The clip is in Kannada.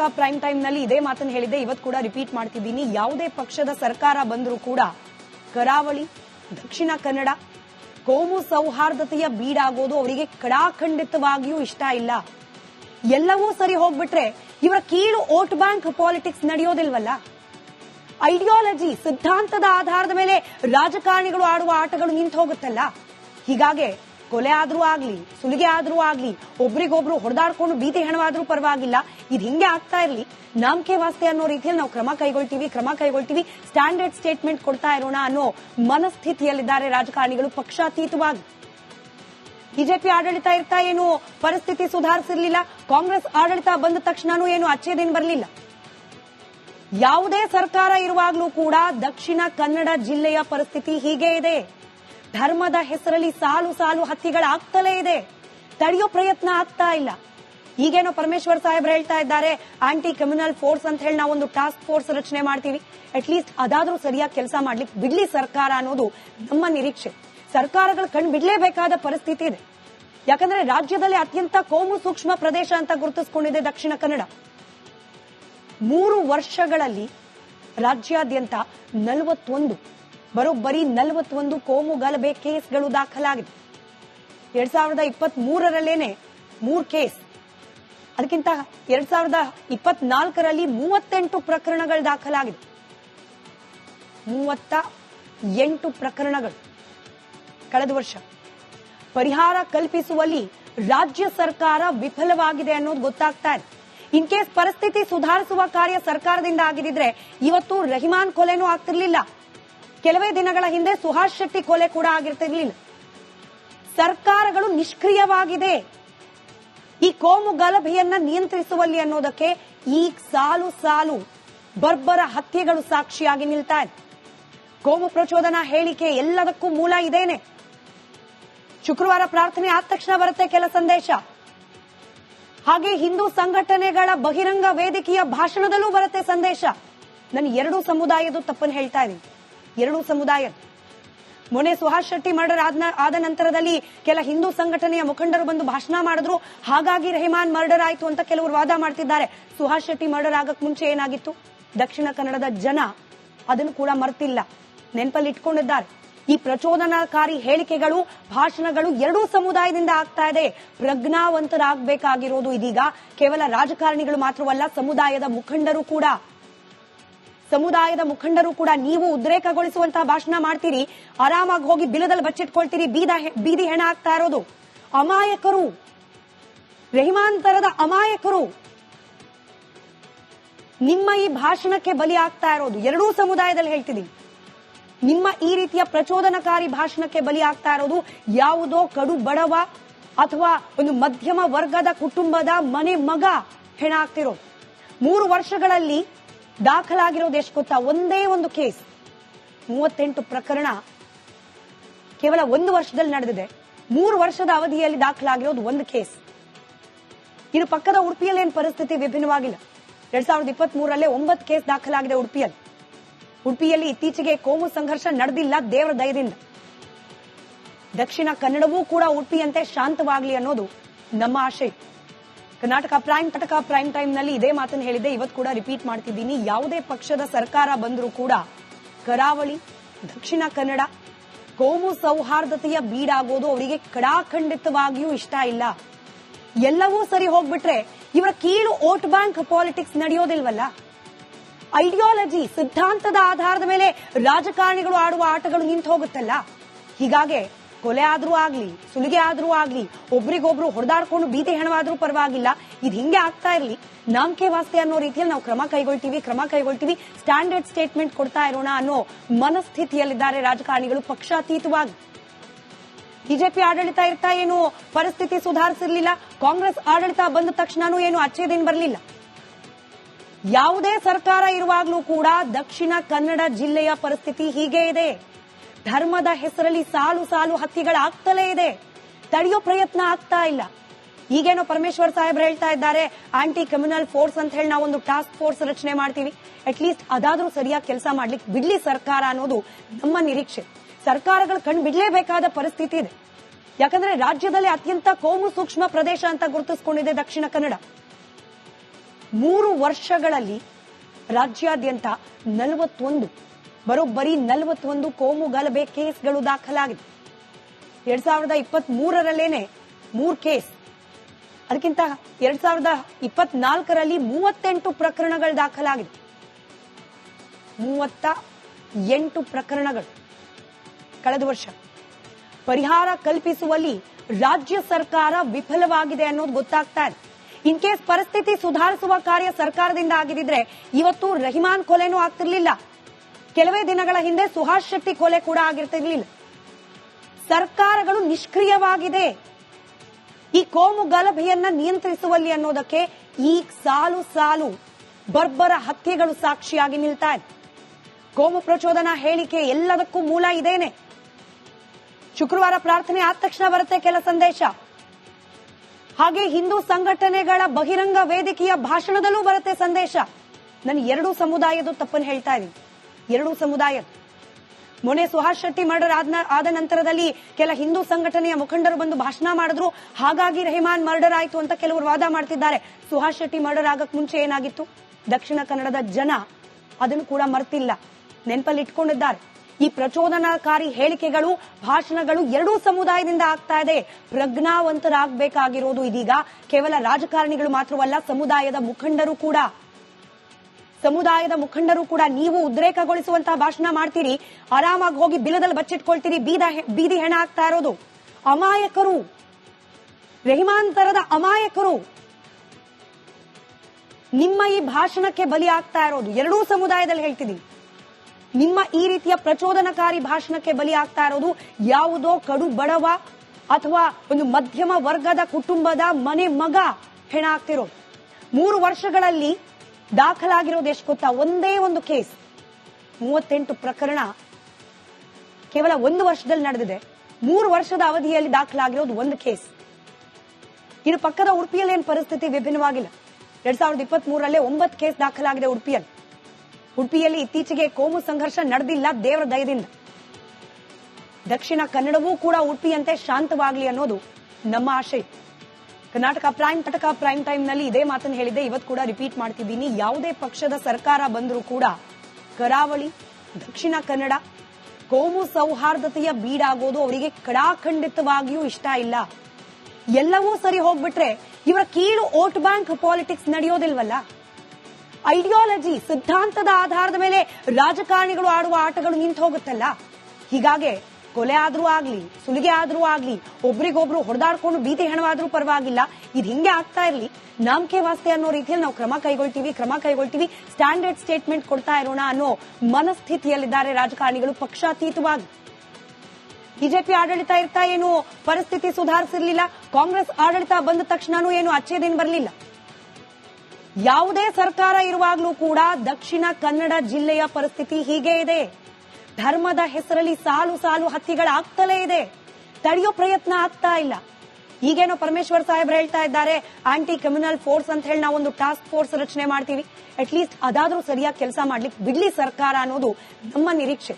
ಕರ್ನಾಟಕ ಪ್ರೈಮ್ ಟೈಮ್ನಲ್ಲಿ ಇದೇ ಮಾತನ್ನು ಹೇಳಿದ್ದೆ. ಇವತ್ತು ಕೂಡ ರಿಪೀಟ್ ಮಾಡ್ತಿದ್ದೀನಿ. ಯಾವುದೇ ಪಕ್ಷದ ಸರ್ಕಾರ ಬಂದರೂ ಕೂಡ ಕರಾವಳಿ, ದಕ್ಷಿಣ ಕನ್ನಡ ಕೋಮು ಸೌಹಾರ್ದತೆಯ ಬೀಡಾಗೋದು ಅವರಿಗೆ ಕಡಾಖಂಡಿತವಾಗಿಯೂ ಇಷ್ಟ ಇಲ್ಲ. ಎಲ್ಲವೂ ಸರಿ ಹೋಗ್ಬಿಟ್ರೆ ಇವರ ಕೀಳು ವೋಟ್ ಬ್ಯಾಂಕ್ ಪಾಲಿಟಿಕ್ಸ್ ನಡೆಯೋದಿಲ್ವಲ್ಲ? ಐಡಿಯಾಲಜಿ, ಸಿದ್ಧಾಂತದ ಆಧಾರದ ಮೇಲೆ ರಾಜಕಾರಣಿಗಳು ಆಡುವ ಆಟಗಳು ನಿಂತು ಹೋಗುತ್ತಲ್ಲ ಹೀಗಾಗಿ ಕೊಲೆ ಆದ್ರೂ ಆಗ್ಲಿ, ಸುಲಿಗೆ ಆದ್ರೂ ಆಗ್ಲಿ, ಒಬ್ರಿಗೊಬ್ರು ಹೊಡೆದಾಡ್ಕೊಂಡು ಬೀದಿ ಹೆಣವಾದ್ರೂ ಪರವಾಗಿಲ್ಲ. ಇದು ಹಿಂಗೆ ಆಗ್ತಾ ಇರ್ಲಿ. ನಂಬಿಕೆ ವಾಸ್ತೆ ಅನ್ನೋ ರೀತಿಯಲ್ಲಿ ನಾವು ಕ್ರಮ ಕೈಗೊಳ್ತೀವಿ ಕ್ರಮ ಕೈಗೊಳ್ತೀವಿ. ಸ್ಟ್ಯಾಂಡರ್ಡ್ ಸ್ಟೇಟ್ಮೆಂಟ್ ಕೊಡ್ತಾ ಇರೋಣ ಅನ್ನೋ ಮನಸ್ಥಿತಿಯಲ್ಲಿದ್ದಾರೆ ರಾಜಕಾರಣಿಗಳು ಪಕ್ಷಾತೀತವಾಗಿ. ಬಿಜೆಪಿ ಆಡಳಿತ ಇರ್ತಾ ಏನು? ಪರಿಸ್ಥಿತಿ ಸುಧಾರಿಸಿರ್ಲಿಲ್ಲ. ಕಾಂಗ್ರೆಸ್ ಆಡಳಿತ ಬಂದ ತಕ್ಷಣನೂ ಏನು ಅಚ್ಚೇ ದಿನ ಬರಲಿಲ್ಲ. ಯಾವುದೇ ಸರ್ಕಾರ ಇರುವಾಗಲೂ ಕೂಡ ದಕ್ಷಿಣ ಕನ್ನಡ ಜಿಲ್ಲೆಯ ಪರಿಸ್ಥಿತಿ ಹೀಗೆ ಇದೆ. ಧರ್ಮದ ಹೆಸರಲ್ಲಿ ಸಾಲು ಸಾಲು ಹತ್ಯೆಗಳಾಗ್ತಲೇ ಇದೆ. ತಡೆಯೋ ಪ್ರಯತ್ನ ಆಗ್ತಾ ಇಲ್ಲ. ಈಗೇನೋ ಪರಮೇಶ್ವರ್ ಸಾಹೇಬ್ರು ಹೇಳ್ತಾ ಇದ್ದಾರೆ ಆಂಟಿ ಕ್ರಿಮಿನಲ್ ಫೋರ್ಸ್ ಅಂತ ಹೇಳಿ ನಾವೊಂದು ಟಾಸ್ಕ್ ಫೋರ್ಸ್ ರಚನೆ ಮಾಡ್ತೀವಿ. ಅಟ್ಲೀಸ್ಟ್ ಅದಾದ್ರೂ ಸರಿಯಾಗಿ ಕೆಲಸ ಮಾಡ್ಲಿಕ್ಕೆ ಬಿಡ್ಲಿ ಸರ್ಕಾರ ಅನ್ನೋದು ನಮ್ಮ ನಿರೀಕ್ಷೆ. ಸರ್ಕಾರಗಳು ಕಣ್ ಬಿಡ್ಲೇಬೇಕಾದ ಪರಿಸ್ಥಿತಿ ಇದೆ. ಯಾಕಂದ್ರೆ ರಾಜ್ಯದಲ್ಲಿ ಅತ್ಯಂತ ಕೋಮು ಸೂಕ್ಷ್ಮ ಪ್ರದೇಶ ಅಂತ ಗುರುತಿಸಿಕೊಂಡಿದೆ ದಕ್ಷಿಣ ಕನ್ನಡ. ಮೂರು ವರ್ಷಗಳಲ್ಲಿ ರಾಜ್ಯಾದ್ಯಂತ ನಲವತ್ತೊಂದು ಬರೋಬ್ಬರಿ ನಲವತ್ತೊಂದು ಕೋಮು ಗಲಭೆ ಕೇಸ್ಗಳು ದಾಖಲಾಗಿದೆ. ಎರಡ್ ಸಾವಿರದ ಇಪ್ಪತ್ತ್ ಮೂರರಲ್ಲೇನೆ ಮೂರು ಕೇಸ್. ಅದಕ್ಕಿಂತ ಎರಡ್ ಸಾವಿರದ ಇಪ್ಪತ್ನಾಲ್ಕರಲ್ಲಿ ಮೂವತ್ತೆಂಟು ಪ್ರಕರಣಗಳು ದಾಖಲಾಗಿದೆ. ಮೂವತ್ತ ಎಂಟು ಪ್ರಕರಣಗಳು. ಕಳೆದ ವರ್ಷ ಪರಿಹಾರ ಕಲ್ಪಿಸುವಲ್ಲಿ ರಾಜ್ಯ ಸರ್ಕಾರ ವಿಫಲವಾಗಿದೆ ಅನ್ನೋದು ಗೊತ್ತಾಗ್ತಾ ಇದೆ. ಇನ್ ಕೇಸ್ ಪರಿಸ್ಥಿತಿ ಸುಧಾರಿಸುವ ಕಾರ್ಯ ಸರ್ಕಾರದಿಂದ ಆಗಿದ್ರೆ ಇವತ್ತು ರಹಿಮಾನ್ ಕೊಲೆನೂ ಆಗ್ತಿರ್ಲಿಲ್ಲ. ಕೆಲವೇ ದಿನಗಳ ಹಿಂದೆ ಸುಹಾಸ್ ಶೆಟ್ಟಿ ಕೊಲೆ ಕೂಡ ಆಗಿರ್ತಿರ್ಲಿಲ್ಲ. ಸರ್ಕಾರಗಳು ನಿಷ್ಕ್ರಿಯವಾಗಿದೆ. ಈ ಕೋಮು ಗಲಭೆಯನ್ನ ನಿಯಂತ್ರಿಸುವಲ್ಲಿ ಅನ್ನೋದಕ್ಕೆ ಈ ಸಾಲು ಸಾಲು ಬರ್ಬರ ಹತ್ಯೆಗಳು ಸಾಕ್ಷಿಯಾಗಿ ನಿಲ್ತಾ ಇದೆ. ಕೋಮು ಪ್ರಚೋದನಾ ಹೇಳಿಕೆ ಎಲ್ಲದಕ್ಕೂ ಮೂಲ ಇದೇನೆ. ಶುಕ್ರವಾರ ಪ್ರಾರ್ಥನೆ ಆದ ತಕ್ಷಣ ಬರುತ್ತೆ ಕೆಲ ಸಂದೇಶ. ಹಾಗೆ ಹಿಂದೂ ಸಂಘಟನೆಗಳ ಬಹಿರಂಗ ವೇದಿಕೆಯ ಭಾಷಣದಲ್ಲೂ ಬರುತ್ತೆ ಸಂದೇಶ. ನಾನು ಎರಡೂ ಸಮುದಾಯದ ತಪ್ಪನ್ನು ಹೇಳ್ತಾ ಇದ್ದೀನಿ. ಎರಡೂ ಸಮುದಾಯ. ಮೊನ್ನೆ ಸುಹಾಸ್ ಶೆಟ್ಟಿ ಮರ್ಡರ್ ಆದ ನಂತರದಲ್ಲಿ ಕೆಲ ಹಿಂದೂ ಸಂಘಟನೆಯ ಮುಖಂಡರು ಬಂದು ಭಾಷಣ ಮಾಡಿದ್ರು. ಹಾಗಾಗಿ ರೆಹಮಾನ್ ಮರ್ಡರ್ ಆಯಿತು ಅಂತ ಕೆಲವರು ವಾದ ಮಾಡ್ತಿದ್ದಾರೆ. ಸುಹಾಸ್ ಶೆಟ್ಟಿ ಮರ್ಡರ್ ಆಗಕ್ ಮುಂಚೆ ಏನಾಗಿತ್ತು? ದಕ್ಷಿಣ ಕನ್ನಡದ ಜನ ಅದನ್ನು ಕೂಡ ಮರ್ತಿಲ್ಲ. ನೆನಪಲ್ಲಿ ಇಟ್ಕೊಂಡಿದ್ದಾರೆ. ಈ ಪ್ರಚೋದನಾಕಾರಿ ಹೇಳಿಕೆಗಳು, ಭಾಷಣಗಳು ಎರಡೂ ಸಮುದಾಯದಿಂದ ಆಗ್ತಾ ಇದೆ. ಪ್ರಜ್ಞಾವಂತರಾಗಬೇಕಾಗಿರೋದು ಇದೀಗ. ಕೇವಲ ರಾಜಕಾರಣಿಗಳು ಮಾತ್ರವಲ್ಲ, ಸಮುದಾಯದ ಮುಖಂಡರು ಕೂಡ ಸಮುದಾಯದ ಮುಖಂಡರು ಕೂಡ ನೀವು ಉದ್ರೇಕಗೊಳಿಸುವಂತಹ ಭಾಷಣ ಮಾಡ್ತೀರಿ. ಆರಾಮಾಗಿ ಹೋಗಿ ಬಿಲದಲ್ಲಿ ಬಚ್ಚಿಟ್ಕೊಳ್ತೀರಿ. ಬೀದ ಬೀದಿ ಹೆಣ ಆಗ್ತಾ ಇರೋದು. ಅಮಾಯಕರು. ರೆಹಿಮಾಂತರದ ಅಮಾಯಕರು. ನಿಮ್ಮ ಈ ಭಾಷಣಕ್ಕೆ ಬಲಿ ಆಗ್ತಾ ಇರೋದು. ಎರಡೂ ಸಮುದಾಯದಲ್ಲಿ ಹೇಳ್ತಿದ್ದೀನಿ. ನಿಮ್ಮ ಈ ರೀತಿಯ ಪ್ರಚೋದನಕಾರಿ ಭಾಷಣಕ್ಕೆ ಬಲಿ ಆಗ್ತಾ ಇರೋದು ಯಾವುದೋ ಕಡು ಬಡವ ಅಥವಾ ಒಂದು ಮಧ್ಯಮ ವರ್ಗದ ಕುಟುಂಬದ ಮನೆ ಮಗ ಹೆಣ ಆಗ್ತಿರೋದು. ಮೂರು ವರ್ಷಗಳಲ್ಲಿ ದಾಖಲಾಗಿರೋದು ಎಷ್ಟು ಗೊತ್ತಾ ಒಂದೇ ಒಂದು ಕೇಸ್. ಮೂವತ್ತೆಂಟು ಪ್ರಕರಣ ಕೇವಲ ಒಂದು ವರ್ಷದಲ್ಲಿ ನಡೆದಿದೆ. ಮೂರು ವರ್ಷದ ಅವಧಿಯಲ್ಲಿ ದಾಖಲಾಗಿರೋದು ಒಂದು ಕೇಸ್. ಇನ್ನು ಪಕ್ಕದ ಉಡುಪಿಯಲ್ಲಿ ಏನು ಪರಿಸ್ಥಿತಿ ವಿಭಿನ್ನವಾಗಿಲ್ಲ. ಎರಡ್ ಸಾವಿರದ ಇಪ್ಪತ್ತ್ ಮೂರಲ್ಲೇ ಒಂಬತ್ತು ಕೇಸ್ ದಾಖಲಾಗಿದೆ ಉಡುಪಿಯಲ್ಲಿ. ಉಡುಪಿಯಲ್ಲಿ ಇತ್ತೀಚೆಗೆ ಕೋಮು ಸಂಘರ್ಷ ನಡೆದಿಲ್ಲ ದೇವರ ದಯದಿಂದ ದಕ್ಷಿಣ ಕನ್ನಡವೂ ಕೂಡ ಉಡುಪಿಯಂತೆ ಶಾಂತವಾಗಲಿ ಅನ್ನೋದು ನಮ್ಮ ಆಶಯ ಕರ್ನಾಟಕ ಪ್ರೈಮ್ ಕಟಕ ಪ್ರೈಮ್ ಟೈಮ್ನಲ್ಲಿ ಇದೇ ಮಾತನ್ನು ಹೇಳಿದ್ದೆ. ಇವತ್ತು ಕೂಡ ರಿಪೀಟ್ ಮಾಡ್ತಿದ್ದೀನಿ. ಯಾವುದೇ ಪಕ್ಷದ ಸರ್ಕಾರ ಬಂದರೂ ಕೂಡ ಕರಾವಳಿ, ದಕ್ಷಿಣ ಕನ್ನಡ, ಕೋಮು ಸೌಹಾರ್ದತೆಯ ಬೀಡಾಗೋದು ಅವರಿಗೆ ಕಡಾಖಂಡಿತವಾಗಿಯೂ ಇಷ್ಟ ಇಲ್ಲ. ಎಲ್ಲವೂ ಸರಿ ಹೋಗ್ಬಿಟ್ರೆ ಇವರ ಕೀಳು ವೋಟ್ ಬ್ಯಾಂಕ್ ಪಾಲಿಟಿಕ್ಸ್ ನಡೆಯೋದಿಲ್ವಲ್ಲ? ಐಡಿಯಾಲಜಿ ಸಿದ್ಧಾಂತದ ಆಧಾರದ ಮೇಲೆ ರಾಜಕಾರಣಿಗಳು ಆಡುವ ಆಟಗಳು ನಿಂತು ಹೋಗುತ್ತಲ್ಲ ಹೀಗಾಗಿ ಕೊಲೆ ಆದ್ರೂ ಆಗ್ಲಿ, ಸುಲಿಗೆ ಆದ್ರೂ ಆಗ್ಲಿ, ಒಬ್ರಿಗೊಬ್ರು ಹೊಡೆದಾಡ್ಕೊಂಡು ಬೀದಿ ಹೆಣವಾದ್ರೂ ಪರವಾಗಿಲ್ಲ. ಇದು ಹಿಂಗೆ ಆಗ್ತಾ ಇರ್ಲಿ. ನಂಬಿಕೆ ವಾಸ್ತೆ ಅನ್ನೋ ರೀತಿಯಲ್ಲಿ ನಾವು ಕ್ರಮ ಕೈಗೊಳ್ತೀವಿ ಕ್ರಮ ಕೈಗೊಳ್ತೀವಿ. ಸ್ಟ್ಯಾಂಡರ್ಡ್ ಸ್ಟೇಟ್ಮೆಂಟ್ ಕೊಡ್ತಾ ಇರೋಣ ಅನ್ನೋ ಮನಸ್ಥಿತಿಯಲ್ಲಿದ್ದಾರೆ ರಾಜಕಾರಣಿಗಳು ಪಕ್ಷಾತೀತವಾಗಿ. ಬಿಜೆಪಿ ಆಡಳಿತ ಇರ್ತಾ ಏನು? ಪರಿಸ್ಥಿತಿ ಸುಧಾರಿಸಿರ್ಲಿಲ್ಲ. ಕಾಂಗ್ರೆಸ್ ಆಡಳಿತ ಬಂದ ತಕ್ಷಣನೂ ಏನು ಅಚ್ಚೇ ದಿನ ಬರಲಿಲ್ಲ. ಯಾವುದೇ ಸರ್ಕಾರ ಇರುವಾಗಲೂ ಕೂಡ ದಕ್ಷಿಣ ಕನ್ನಡ ಜಿಲ್ಲೆಯ ಪರಿಸ್ಥಿತಿ ಹೀಗೆ ಇದೆ. ಧರ್ಮದ ಹೆಸರಲ್ಲಿ ಸಾಲು ಸಾಲು ಹತ್ಯೆಗಳಾಗ್ತಲೇ ಇದೆ. ತಡೆಯೋ ಪ್ರಯತ್ನ ಆಗ್ತಾ ಇಲ್ಲ. ಈಗೇನೋ ಪರಮೇಶ್ವರ್ ಸಾಹೇಬ್ರು ಹೇಳ್ತಾ ಇದ್ದಾರೆ ಆಂಟಿ ಕ್ರಿಮಿನಲ್ ಫೋರ್ಸ್ ಅಂತ ಹೇಳಿ ನಾವೊಂದು ಟಾಸ್ಕ್ ಫೋರ್ಸ್ ರಚನೆ ಮಾಡ್ತೀವಿ. ಅಟ್ಲೀಸ್ಟ್ ಅದಾದ್ರೂ ಸರಿಯಾಗಿ ಕೆಲಸ ಮಾಡ್ಲಿಕ್ಕೆ ಬಿಡ್ಲಿ ಸರ್ಕಾರ ಅನ್ನೋದು ನಮ್ಮ ನಿರೀಕ್ಷೆ. ಸರ್ಕಾರಗಳು ಕಣ್ ಬಿಡ್ಲೇಬೇಕಾದ ಪರಿಸ್ಥಿತಿ ಇದೆ. ಯಾಕಂದ್ರೆ ರಾಜ್ಯದಲ್ಲಿ ಅತ್ಯಂತ ಕೋಮು ಸೂಕ್ಷ್ಮ ಪ್ರದೇಶ ಅಂತ ಗುರುತಿಸಿಕೊಂಡಿದೆ ದಕ್ಷಿಣ ಕನ್ನಡ. ಮೂರು ವರ್ಷಗಳಲ್ಲಿ ರಾಜ್ಯಾದ್ಯಂತ ನಲವತ್ತೊಂದು ಬರೋಬ್ಬರಿ ನಲವತ್ತೊಂದು ಕೋಮು ಗಲಭೆ ಕೇಸ್ಗಳು ದಾಖಲಾಗಿದೆ. ಎರಡ್ ಸಾವಿರದ ಇಪ್ಪತ್ತ್ ಮೂರರಲ್ಲೇನೆ ಮೂರ್ ಕೇಸ್. ಅದಕ್ಕಿಂತ ಎರಡ್ ಸಾವಿರದ ಇಪ್ಪತ್ನಾಲ್ಕರಲ್ಲಿ ಮೂವತ್ತೆಂಟು ಪ್ರಕರಣಗಳು ದಾಖಲಾಗಿದೆ. ಮೂವತ್ತ ಎಂಟು ಪ್ರಕರಣಗಳು ಕಳೆದ ವರ್ಷ. ಪರಿಹಾರ ಕಲ್ಪಿಸುವಲ್ಲಿ ರಾಜ್ಯ ಸರ್ಕಾರ ವಿಫಲವಾಗಿದೆ ಅನ್ನೋದು ಗೊತ್ತಾಗ್ತಾ ಇದೆ. ಇನ್ ಕೇಸ್ ಪರಿಸ್ಥಿತಿ ಸುಧಾರಿಸುವ ಕಾರ್ಯ ಸರ್ಕಾರದಿಂದ ಆಗಿದ್ರೆ ಇವತ್ತು ರಹಿಮಾನ್ ಕೊಲೆನೂ ಆಗ್ತಿರ್ಲಿಲ್ಲ. ಕೆಲವೇ ದಿನಗಳ ಹಿಂದೆ ಸುಹಾಸ್ ಶೆಟ್ಟಿ ಕೊಲೆ ಕೂಡ ಆಗಿರ್ತಿರ್ಲಿಲ್ಲ. ಸರ್ಕಾರಗಳು ನಿಷ್ಕ್ರಿಯವಾಗಿದೆ. ಈ ಕೋಮು ಗಲಭೆಯನ್ನ ನಿಯಂತ್ರಿಸುವಲ್ಲಿ ಅನ್ನೋದಕ್ಕೆ ಈ ಸಾಲು ಸಾಲು ಬರ್ಬರ ಹತ್ಯೆಗಳು ಸಾಕ್ಷಿಯಾಗಿ ನಿಲ್ತಾ ಇದೆ. ಕೋಮು ಪ್ರಚೋದನಾ ಹೇಳಿಕೆ ಎಲ್ಲದಕ್ಕೂ ಮೂಲ ಇದೇನೆ. ಶುಕ್ರವಾರ ಪ್ರಾರ್ಥನೆ ಆದ ತಕ್ಷಣ ಬರುತ್ತೆ ಕೆಲ ಸಂದೇಶ. ಹಾಗೆ ಹಿಂದೂ ಸಂಘಟನೆಗಳ ಬಹಿರಂಗ ವೇದಿಕೆಯ ಭಾಷಣದಲ್ಲೂ ಬರುತ್ತೆ ಸಂದೇಶ. ನಾನು ಎರಡೂ ಸಮುದಾಯದ ತಪ್ಪನ್ನು ಹೇಳ್ತಾ ಇದ್ದೀನಿ. ಎರಡೂ ಸಮುದಾಯ. ಮೊನ್ನೆ ಸುಹಾಸ್ ಶೆಟ್ಟಿ ಮರ್ಡರ್ ಆದ ನಂತರದಲ್ಲಿ ಕೆಲ ಹಿಂದೂ ಸಂಘಟನೆಯ ಮುಖಂಡರು ಬಂದು ಭಾಷಣ ಮಾಡಿದ್ರು. ಹಾಗಾಗಿ ರೆಹಮಾನ್ ಮರ್ಡರ್ ಆಯಿತು ಅಂತ ಕೆಲವರು ವಾದ ಮಾಡ್ತಿದ್ದಾರೆ. ಸುಹಾಸ್ ಶೆಟ್ಟಿ ಮರ್ಡರ್ ಆಗಕ್ ಮುಂಚೆ ಏನಾಗಿತ್ತು? ದಕ್ಷಿಣ ಕನ್ನಡದ ಜನ ಅದನ್ನು ಕೂಡ ಮರ್ತಿಲ್ಲ. ನೆನಪಲ್ಲಿ ಇಟ್ಕೊಂಡಿದ್ದಾರೆ. ಈ ಪ್ರಚೋದನಾಕಾರಿ ಹೇಳಿಕೆಗಳು, ಭಾಷಣಗಳು ಎರಡೂ ಸಮುದಾಯದಿಂದ ಆಗ್ತಾ ಇದೆ. ಪ್ರಜ್ಞಾವಂತರಾಗಬೇಕಾಗಿರೋದು ಇದೀಗ. ಕೇವಲ ರಾಜಕಾರಣಿಗಳು ಮಾತ್ರವಲ್ಲ, ಸಮುದಾಯದ ಮುಖಂಡರು ಕೂಡ. ಸಮುದಾಯದ ಮುಖಂಡರು ಕೂಡ ನೀವು ಉದ್ರೇಕಗೊಳಿಸುವಂತಹ ಭಾಷಣ ಮಾಡ್ತೀರಿ. ಆರಾಮಾಗಿ ಹೋಗಿ ಬಿಲದಲ್ಲಿ ಬಚ್ಚಿಟ್ಕೊಳ್ತೀರಿ. ಬೀದ ಬೀದಿ ಹೆಣ ಆಗ್ತಾ ಇರೋದು. ಅಮಾಯಕರು. ರೆಹಿಮಾಂತರದ ತರದ ಅಮಾಯಕರು. ನಿಮ್ಮ ಈ ಭಾಷಣಕ್ಕೆ ಬಲಿ ಆಗ್ತಾ ಇರೋದು. ಎರಡೂ ಸಮುದಾಯದಲ್ಲಿ ಹೇಳ್ತೀನಿ. ನಿಮ್ಮ ಈ ರೀತಿಯ ಪ್ರಚೋದನಕಾರಿ ಭಾಷಣಕ್ಕೆ ಬಲಿ ಆಗ್ತಾ ಇರೋದು ಯಾವುದೋ ಕಡು ಬಡವ ಅಥವಾ ಒಂದು ಮಧ್ಯಮ ವರ್ಗದ ಕುಟುಂಬದ ಮನೆ ಮಗ ಹೆಣ ಆಗ್ತಿರೋದು. ಮೂರು ವರ್ಷಗಳಲ್ಲಿ ದಾಖಲಾಗಿರೋದು ಎಷ್ಟು ಗೊತ್ತಾ? ಒಂದೇ ಒಂದು ಕೇಸ್. ಮೂವತ್ತೆಂಟು ಪ್ರಕರಣ ಕೇವಲ ಒಂದು ವರ್ಷದಲ್ಲಿ ನಡೆದಿದೆ. ಮೂರು ವರ್ಷದ ಅವಧಿಯಲ್ಲಿ ದಾಖಲಾಗಿರೋದು ಒಂದು ಕೇಸ್. ಇನ್ನು ಪಕ್ಕದ ಉಡುಪಿಯಲ್ಲಿ ಏನು ಪರಿಸ್ಥಿತಿ ವಿಭಿನ್ನವಾಗಿಲ್ಲ. ಎರಡ್ ಸಾವಿರದ ಇಪ್ಪತ್ತ್ ಮೂರಲ್ಲೇ ಒಂಬತ್ತು ಕೇಸ್ ದಾಖಲಾಗಿದೆ ಉಡುಪಿಯಲ್ಲಿ. ಉಡುಪಿಯಲ್ಲಿ ಇತ್ತೀಚೆಗೆ ಕೋಮು ಸಂಘರ್ಷ ನಡೆದಿಲ್ಲ ದೇವರ ದಯದಿಂದ. ದಕ್ಷಿಣ ಕನ್ನಡವೂ ಕೂಡ ಉಡುಪಿಯಂತೆ ಶಾಂತವಾಗಲಿ ಅನ್ನೋದು ನಮ್ಮ ಆಶಯ. ಕರ್ನಾಟಕ ಪ್ರೈಮ್ ಕಟಕ ಪ್ರೈಮ್ ಟೈಮ್ನಲ್ಲಿ ಇದೇ ಮಾತನ್ನು ಹೇಳಿದ್ದೆ. ಇವತ್ತು ಕೂಡ ರಿಪೀಟ್ ಮಾಡ್ತಿದ್ದೀನಿ. ಯಾವುದೇ ಪಕ್ಷದ ಸರ್ಕಾರ ಬಂದರೂ ಕೂಡ ಕರಾವಳಿ, ದಕ್ಷಿಣ ಕನ್ನಡ, ಕೋಮು ಸೌಹಾರ್ದತೆಯ ಬೀಡಾಗೋದು ಅವರಿಗೆ ಕಡಾಖಂಡಿತವಾಗಿಯೂ ಇಷ್ಟ ಇಲ್ಲ. ಎಲ್ಲವೂ ಸರಿ ಹೋಗ್ಬಿಟ್ರೆ ಇವರ ಕೀಳು ವೋಟ್ ಬ್ಯಾಂಕ್ ಪಾಲಿಟಿಕ್ಸ್ ನಡೆಯೋದಿಲ್ವಲ್ಲ? ಐಡಿಯಾಲಜಿ ಸಿದ್ಧಾಂತದ ಆಧಾರದ ಮೇಲೆ ರಾಜಕಾರಣಿಗಳು ಆಡುವ ಆಟಗಳು ನಿಂತು ಹೋಗುತ್ತಲ್ಲ ಹೀಗಾಗಿ ಕೊಲೆ ಆದ್ರೂ ಆಗ್ಲಿ, ಸುಲಿಗೆ ಆದ್ರೂ ಆಗ್ಲಿ, ಒಬ್ರಿಗೊಬ್ರು ಹೊಡೆದಾಡ್ಕೊಂಡು ಬೀದಿ ಹೆಣವಾದ್ರೂ ಪರವಾಗಿಲ್ಲ. ಇದು ಹಿಂಗೆ ಆಗ್ತಾ ಇರ್ಲಿ. ನಾಮಕೆ ವಾಸ್ತೆ ಅನ್ನೋ ರೀತಿಯಲ್ಲಿ ನಾವು ಕ್ರಮ ಕೈಗೊಳ್ತೀವಿ ಕ್ರಮ ಕೈಗೊಳ್ತೀವಿ. ಸ್ಟ್ಯಾಂಡರ್ಡ್ ಸ್ಟೇಟ್ಮೆಂಟ್ ಕೊಡ್ತಾ ಇರೋಣ ಅನ್ನೋ ಮನಸ್ಥಿತಿಯಲ್ಲಿದ್ದಾರೆ ರಾಜಕಾರಣಿಗಳು ಪಕ್ಷಾತೀತವಾಗಿ. ಬಿಜೆಪಿ ಆಡಳಿತ ಇರ್ತಾ ಏನು? ಪರಿಸ್ಥಿತಿ ಸುಧಾರಿಸಿರ್ಲಿಲ್ಲ. ಕಾಂಗ್ರೆಸ್ ಆಡಳಿತ ಬಂದ ತಕ್ಷಣನೂ ಏನು ಅಚ್ಚೇದೇನು ಬರಲಿಲ್ಲ. ಯಾವುದೇ ಸರ್ಕಾರ ಇರುವಾಗಲೂ ಕೂಡ ದಕ್ಷಿಣ ಕನ್ನಡ ಜಿಲ್ಲೆಯ ಪರಿಸ್ಥಿತಿ ಹೀಗೆ ಇದೆ. ಧರ್ಮದ ಹೆಸರಲ್ಲಿ ಸಾಲು ಸಾಲು ಹತ್ಯೆಗಳಾಗ್ತಲೇ ಇದೆ. ತಡೆಯೋ ಪ್ರಯತ್ನ ಆಗ್ತಾ ಇಲ್ಲ. ಈಗೇನೋ ಪರಮೇಶ್ವರ್ ಸಾಹೇಬ್ರು ಹೇಳ್ತಾ ಇದ್ದಾರೆ, ಆಂಟಿ ಕ್ರಿಮಿನಲ್ ಫೋರ್ಸ್ ಅಂತ ಹೇಳಿ ನಾವೊಂದು ಟಾಸ್ಕ್ ಫೋರ್ಸ್ ರಚನೆ ಮಾಡ್ತೀವಿ. ಅಟ್ಲೀಸ್ಟ್ ಅದಾದ್ರೂ ಸರಿಯಾಗಿ ಕೆಲಸ ಮಾಡ್ಲಿಕ್ಕೆ ಬಿಡ್ಲಿ ಸರ್ಕಾರ ಅನ್ನೋದು ನಮ್ಮ ನಿರೀಕ್ಷೆ.